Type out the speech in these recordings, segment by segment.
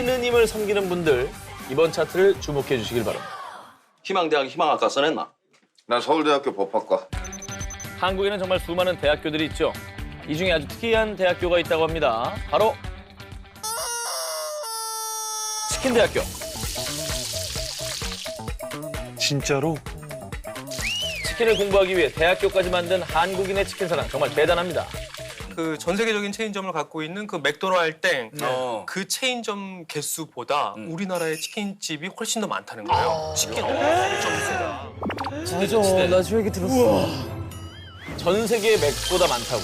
신우님을 섬기는 분들 이번 차트를 주목해 주시길 바랍니다. 희망대학 희망학과 써냈나? 난 서울대학교 법학과. 한국에는 정말 수많은 대학교들이 있죠. 이 중에 아주 특이한 대학교가 있다고 합니다. 바로 치킨대학교. 진짜로? 치킨을 공부하기 위해 대학교까지 만든 한국인의 치킨 사랑 정말 대단합니다. 그 전 세계적인 체인점을 갖고 있는 그 맥도날드 어. 그 체인점 개수보다 음. 우리나라의 치킨집이 훨씬 더 많다는 거예요. 치킨 점수가. 맞아, 나저 얘기 들었어. 전 세계의 맥보다 많다고.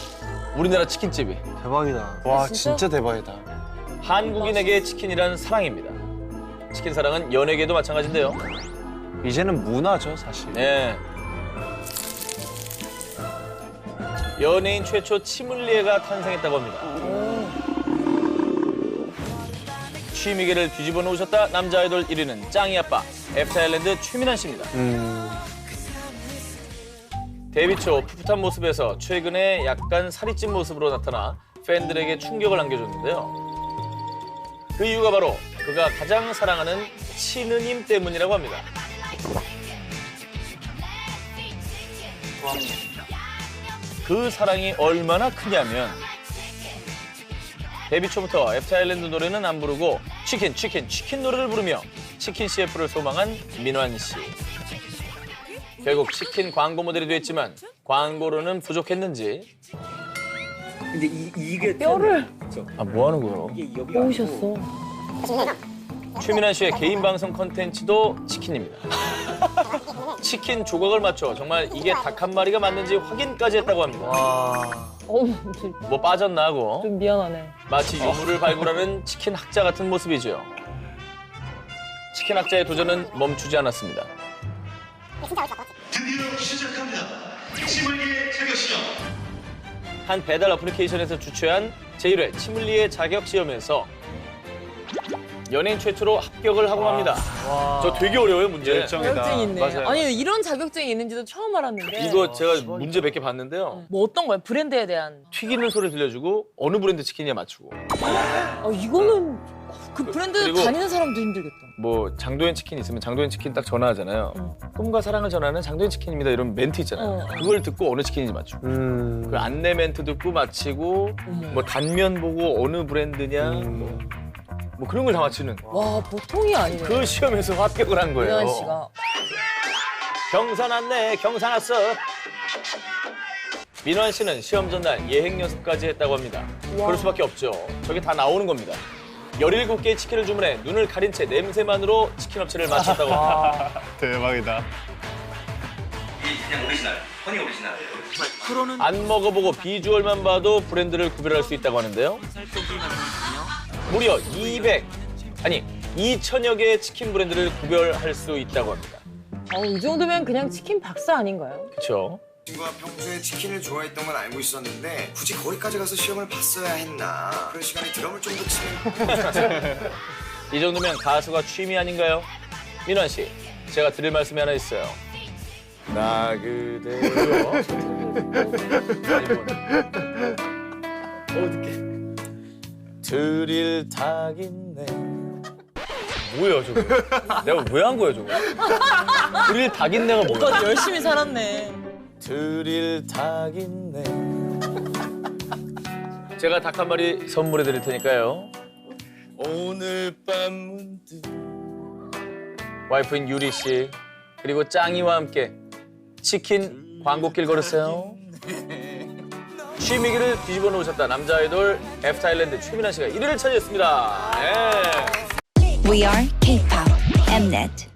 우리나라 치킨집이. 대박이다. 와, 진짜? 진짜 대박이다. 한국인에게 치킨이란 사랑입니다. 치킨 사랑은 연예계도 마찬가지인데요. 이제는 문화죠, 사실. 네. 연예인 최초 치물리에가 탄생했다고 합니다. 취미계를 뒤집어 놓으셨다 남자 아이돌 1위는 짱이 아빠 F타일랜드 최민환 씨입니다. 음, 데뷔 초 풋풋한 모습에서 최근에 약간 살이 찐 모습으로 나타나 팬들에게 충격을 안겨줬는데요. 그 이유가 바로 그가 가장 사랑하는 치느님 때문이라고 합니다. 그 사랑이 얼마나 크냐면 데뷔 초부터 F타일랜드 노래는 안 부르고 치킨 치킨 치킨 노래를 부르며 치킨 CF를 소망한 민환 씨. 결국 치킨 광고 모델이 됐지만 광고로는 부족했는지 근데 이, 이게 뼈를 아 뭐 하는 거예요? 이게 여기 뽑으셨어. 최민환 씨의 개인 방송 컨텐츠도 치킨입니다. 치킨 조각을 맞춰 정말 이게 닭 한 마리가 맞는지 확인까지 했다고 합니다. 어머, 뭐 빠졌나 하고 좀 미안하네. 마치 유물을 발굴하는 치킨 학자 같은 모습이죠. 치킨 학자의 도전은 멈추지 않았습니다. 드디어 시작합니다. 치물리의 자격 시험. 한 배달 어플리케이션에서 주최한 제1회 치물리의 자격 시험에서 연예인 최초로 합격을 하고 맙니다. 저 되게 어려워요 문제. 자격증이 있네. 맞아요. 아니 이런 자격증이 있는지도 처음 알았는데. 이거 제가 문제 몇 개 봤는데요. 뭐 어떤 거야? 브랜드에 대한. 튀기는 소리 들려주고 어느 브랜드 치킨이냐 맞추고. 어, 이거는 그 브랜드 그리고- 다니는 사람도 힘들겠다. 뭐 장도연 치킨 있으면 장도연 치킨 딱 전화하잖아요. 꿈과 사랑을 전하는 장도연 치킨입니다. 이런 멘트 있잖아요. 어. 그걸 듣고 어느 치킨인지 맞추고. 음. 그 안내 멘트 듣고 맞히고 어머. 뭐 단면 보고 어느 브랜드냐 음. 뭐, 뭐 그런 걸 다 맞히는 와 보통이 아니네. 그 시험에서 합격을 한 거예요. 민환 씨가. 경산 왔네 경산 왔어. 민환 씨는 시험 전날 예행 연습까지 했다고 합니다. 그럴 수밖에 없죠. 저게 다 나오는 겁니다. 17개의 치킨을 주문해 눈을 가린 채 냄새만으로 치킨 업체를 맞췄다고 합니다. 대박이다. 이 그냥 오리지널, 허니 오리지널. 안 먹어보고 비주얼만 봐도 브랜드를 구별할 수 있다고 하는데요. 무려 200, 아니 2천여 개의 치킨 브랜드를 구별할 수 있다고 합니다. 어, 이 정도면 그냥 치킨 박사 아닌가요? 그렇죠? 친구가 평소에 치킨을 좋아했던 건 알고 있었는데 굳이 거기까지 가서 시험을 봤어야 했나 그런 시간에 드럼을 좀 더 치면 이 정도면 가수가 취미 아닌가요? 민환 씨, 제가 드릴 말씀이 하나 있어요. 나 그대로 어떻게 드릴 닭 있네. 뭐예요 저거? 내가 왜 한 거야 저거? 드릴 닭 있네가 뭐야? 오빠 열심히 살았네. 드릴 닭 있네. 제가 닭 한 마리 선물해 드릴 테니까요. 오늘 밤 문득 와이프인 유리 씨 그리고 짱이와 함께 치킨 광고길 걸으세요. 취미기를 뒤집어 놓으셨다 남자 아이돌 F타일랜드 최민아 씨가 1위를 차지했습니다. 네. We are K-pop Mnet.